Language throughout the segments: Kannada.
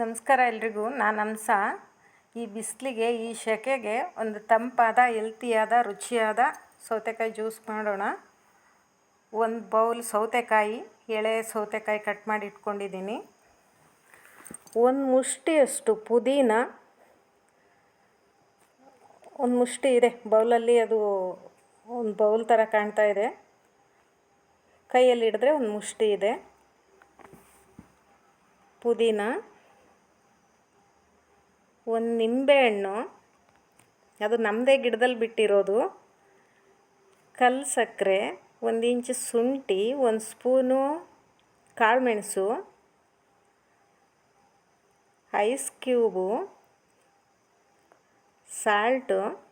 ನಮಸ್ಕಾರ ಎಲ್ರಿಗೂ. ನಾನು ಹಂಸ ಈ ಬಿಸಿಲಿಗೆ, ಈ ಸೆಕೆಗೆ ಒಂದು ತಂಪಾದ, ಹೆಲ್ತಿಯಾದ, ರುಚಿಯಾದ ಸೌತೆಕಾಯಿ ಜ್ಯೂಸ್ ಮಾಡೋಣ. ಒಂದು ಬೌಲ್ ಸೌತೆಕಾಯಿ, ಎಳೆ ಸೌತೆಕಾಯಿ ಕಟ್ ಮಾಡಿ ಇಟ್ಕೊಂಡಿದ್ದೀನಿ. ಒಂದು ಮುಷ್ಟಿಯಷ್ಟು ಪುದೀನ, ಒಂದು ಮುಷ್ಟಿ ಇದೆ, ಬೌಲಲ್ಲಿ ಅದು ಒಂದು ಬೌಲ್ ಥರ ಕಾಣ್ತಾ ಇದೆ. ಕೈಯಲ್ಲಿ ಹಿಡಿದ್ರೆ ಒಂದು ಮುಷ್ಟಿ ಇದೆ. ಪುದೀನ ಒಂದು ನಿಂಬೆಹಣ್ಣು ಅದು ನಮ್ಮದೇ ಗಿಡದಲ್ಲಿ ಬಿಟ್ಟಿರೋದು. ಕಲ್ಲು ಸಕ್ಕರೆ ಒಂದು ಇಂಚು ಶುಂಠಿ, ಒಂದು ಸ್ಪೂನು ಕಾಳುಮೆಣಸು ಐಸ್ ಕ್ಯೂಬು, ಸಾಲ್ಟು,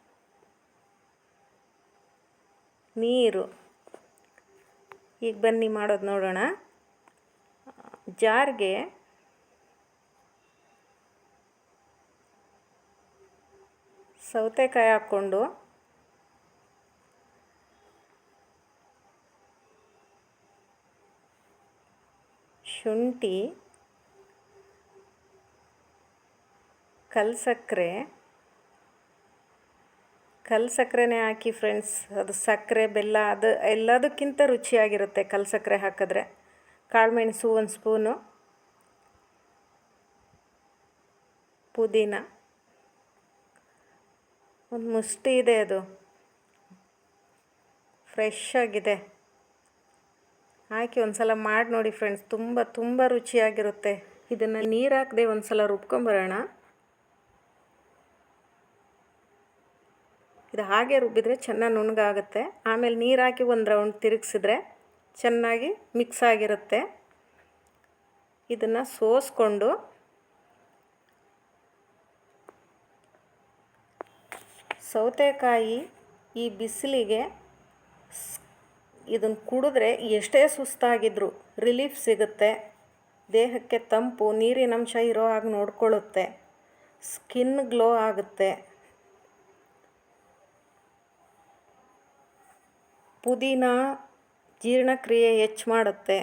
ನೀರು. ಈಗ ಬನ್ನಿ ಮಾಡೋದು ನೋಡೋಣ. ಜಾರ್ಗೆ ಸೌತೆಕಾಯಿ ಹಾಕ್ಕೊಂಡು ಶುಂಠಿ, ಕಲ್ಸಕ್ಕರೆ ಸಕ್ಕರೆ ಕಲ್ಲು ಸಕ್ಕರೆನೇ ಹಾಕಿ ಫ್ರೆಂಡ್ಸ್ ಅದು ಸಕ್ಕರೆ, ಬೆಲ್ಲ, ಅದು ಎಲ್ಲದಕ್ಕಿಂತ ರುಚಿಯಾಗಿರುತ್ತೆ ಕಲ್ಸಕ್ಕರೆ ಹಾಕಿದ್ರೆ. ಕಾಳುಮೆಣಸು ಒಂದು ಸ್ಪೂನು ಪುದೀನ. ಒಂದು ಮುಷ್ಟಿ ಇದೆ ಅದು. ಫ್ರೆಶ್ ಆಗಿದೆ. ಹಾಕಿ ಒಂದು ಸಲ ಮಾಡಿ ನೋಡಿ ಫ್ರೆಂಡ್ಸ್ ತುಂಬ ತುಂಬ ರುಚಿಯಾಗಿರುತ್ತೆ. ಇದನ್ನು ನೀರು ಹಾಕದೆ ಒಂದು ಸಲ ರುಬ್ಕೊಂಬರೋಣ. ಇದು ಹಾಗೆ ರುಬ್ಬಿದರೆ ಚೆನ್ನಾಗಿ ನುಣ್ಣಗಾಗುತ್ತೆ. ಆಮೇಲೆ ನೀರು ಹಾಕಿ ಒಂದು ರೌಂಡ್ ತಿರುಗಿಸಿದ್ರೆ ಚೆನ್ನಾಗಿ ಮಿಕ್ಸ್ ಆಗಿರುತ್ತೆ. ಇದನ್ನು ಸೋಸ್ಕೊಂಡು ಸೌತೆಕಾಯಿ ಈ ಬಿಸಿಲಿಗೆ ಇದನ್ನು ಕುಡಿದ್ರೆ ಎಷ್ಟೇ ಸುಸ್ತಾಗಿದ್ದರೂ ರಿಲೀಫ್ ಸಿಗುತ್ತೆ. ದೇಹಕ್ಕೆ ತಂಪು ನೀರಿನಂಶ ಇರೋ ಹಾಗೆ ನೋಡ್ಕೊಳ್ಳುತ್ತೆ. ಸ್ಕಿನ್ ಗ್ಲೋ ಆಗುತ್ತೆ. ಪುದೀನ ಜೀರ್ಣಕ್ರಿಯೆ ಹೆಚ್ಚು ಮಾಡುತ್ತೆ.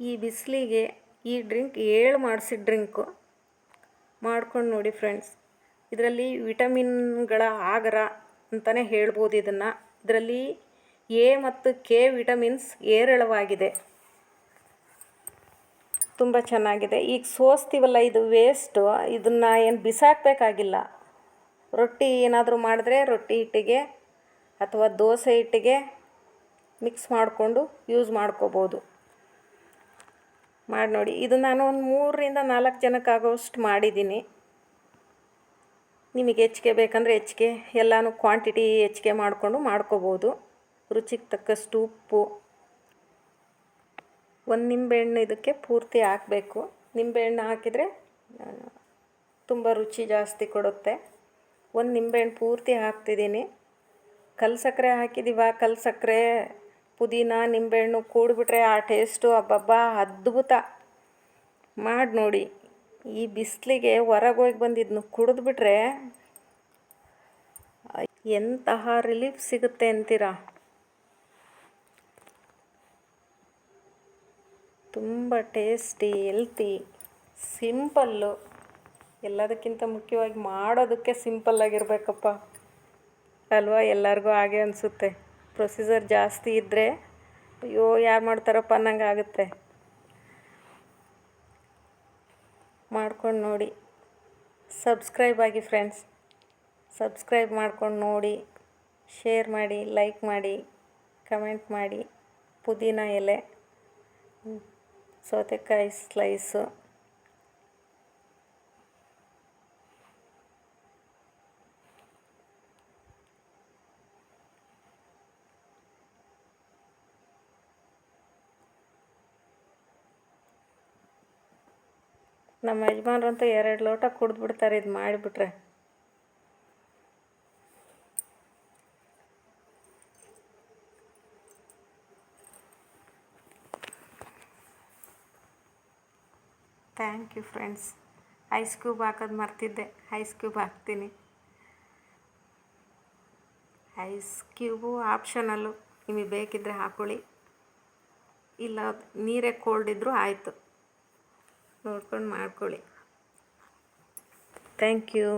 ಈ ಬಿಸಿಲಿಗೆ ಈ ಡ್ರಿಂಕ್ ಏಳು ಮಾಡಿಸಿದ ಡ್ರಿಂಕು ಮಾಡ್ಕೊಂಡು ನೋಡಿ ಫ್ರೆಂಡ್ಸ್ ಇದರಲ್ಲಿ ವಿಟಮಿನ್ಗಳ ಆಗರ ಅಂತಲೇ ಹೇಳ್ಬೋದು ಇದನ್ನು. ಇದರಲ್ಲಿ ಎ ಮತ್ತು ಕೆ ವಿಟಮಿನ್ಸ್ ಏರಳವಾಗಿದೆ ತುಂಬ ಚೆನ್ನಾಗಿದೆ. ಈಗ ಸೋಸ್ತೀವಲ್ಲ ಇದು ವೇಸ್ಟು ಇದನ್ನು ಏನು ಬಿಸಾಕಬೇಕಾಗಿಲ್ಲ. ರೊಟ್ಟಿ ಏನಾದರೂ ಮಾಡಿದ್ರೆ ರೊಟ್ಟಿ ಹಿಟ್ಟಿಗೆ ಅಥವಾ ದೋಸೆ ಹಿಟ್ಟಿಗೆ ಮಿಕ್ಸ್ ಮಾಡಿಕೊಂಡು ಯೂಸ್ ಮಾಡ್ಕೋಬೋದು. ಮಾಡಿ ನೋಡಿ. ಇದು ನಾನು ಒಂದು ಮೂರರಿಂದ ನಾಲ್ಕು ಜನಕ್ಕಾಗೋಷ್ಟು ಮಾಡಿದ್ದೀನಿ. ನಿಮಗೆ ಹೆಚ್ಚಿಗೆ ಬೇಕಂದರೆ ಹೆಚ್ಚಿಗೆ ಎಲ್ಲನೂ ಕ್ವಾಂಟಿಟಿ ಹೆಚ್ಚಿಗೆ ಮಾಡಿಕೊಂಡು ಮಾಡ್ಕೋಬೋದು. ರುಚಿಗೆ ತಕ್ಕಷ್ಟು ಉಪ್ಪು. ಒಂದು ನಿಂಬೆಹಣ್ಣು ಇದಕ್ಕೆ ಪೂರ್ತಿ ಹಾಕಬೇಕು. ನಿಂಬೆಹಣ್ಣು ಹಾಕಿದರೆ ತುಂಬ ರುಚಿ ಜಾಸ್ತಿ ಕೊಡುತ್ತೆ. ಒಂದು ನಿಂಬೆಹಣ್ಣು ಪೂರ್ತಿ ಹಾಕ್ತಿದ್ದೀನಿ. ಕಲ್ಲು ಸಕ್ಕರೆ ಹಾಕಿದ್ದೀವ ಕಲ್ಲು ಸಕ್ಕರೆ ಪುದೀನ, ನಿಂಬೆಹಣ್ಣು ಕೂಡಿಬಿಟ್ರೆ ಆ ಟೇಸ್ಟು ಅಬ್ಬಬ್ಬ ಅದ್ಭುತ. ಮಾಡಿ ನೋಡಿ ಈ ಬಿಸಿಲಿಗೆ ಹೊರಗೆ ಹೋಗಿ ಬಂದಿದ್ನು ಕುಡಿದ್ಬಿಟ್ರೆ ಎಂತಹ ರಿಲೀಫ್ ಸಿಗುತ್ತೆ ಅಂತೀರಾ? ತುಂಬ ಟೇಸ್ಟಿ ಹೆಲ್ತಿ ಸಿಂಪಲ್ಲು ಎಲ್ಲದಕ್ಕಿಂತ ಮುಖ್ಯವಾಗಿ ಮಾಡೋದಕ್ಕೆ ಸಿಂಪಲ್ಲಾಗಿರ್ಬೇಕಪ್ಪ ಅಲ್ವಾ? ಎಲ್ಲರಿಗೂ ಹಾಗೆ ಅನಿಸುತ್ತೆ. ಪ್ರೊಸೀಜರ್ ಜಾಸ್ತಿ ಇದ್ದರೆ ಅಯ್ಯೋ, ಯಾರು ಮಾಡ್ತಾರಪ್ಪ ಅನ್ನಂಗೆ ಆಗುತ್ತೆ ಮಾಡ್ಕೊಂಡು ನೋಡಿ. ಸಬ್ಸ್ಕ್ರೈಬ್ ಆಗಿ ಫ್ರೆಂಡ್ಸ್ ಸಬ್ಸ್ಕ್ರೈಬ್ ಮಾಡ್ಕೊಂಡು ನೋಡಿ. ಶೇರ್ ಮಾಡಿ ಲೈಕ್ ಮಾಡಿ ಕಮೆಂಟ್ ಮಾಡಿ. ಪುದೀನ ಎಲೆ ಸೌತೆಕಾಯಿ ಸ್ಲೈಸು ನಮ್ಮ ಯಜಮಾನ್ರಂತೂ ಎರಡು ಲೋಟ ಕುಡಿದ್ಬಿಡ್ತಾರೆ, ಇದು ಮಾಡಿಬಿಟ್ರೆ. Thank you friends ice cube ಹಾಕೋದು ಮರ್ತಿದ್ದೆ. ಐಸ್ ಕ್ಯೂಬ್ ಹಾಕ್ತೀನಿ. ಐಸ್ ಕ್ಯೂಬು ಆಪ್ಷನಲ್ಲು ನಿಮಗೆ ಬೇಕಿದ್ದರೆ ಹಾಕೊಳ್ಳಿ. ಇಲ್ಲ, ನೀರೇ ಕೋಲ್ಡ್ ಇದ್ದರೂ ಆಯಿತು. ನೋಡ್ಕೊಂಡು ಮಾಡ್ಕೊಳ್ಳಿ. Thank you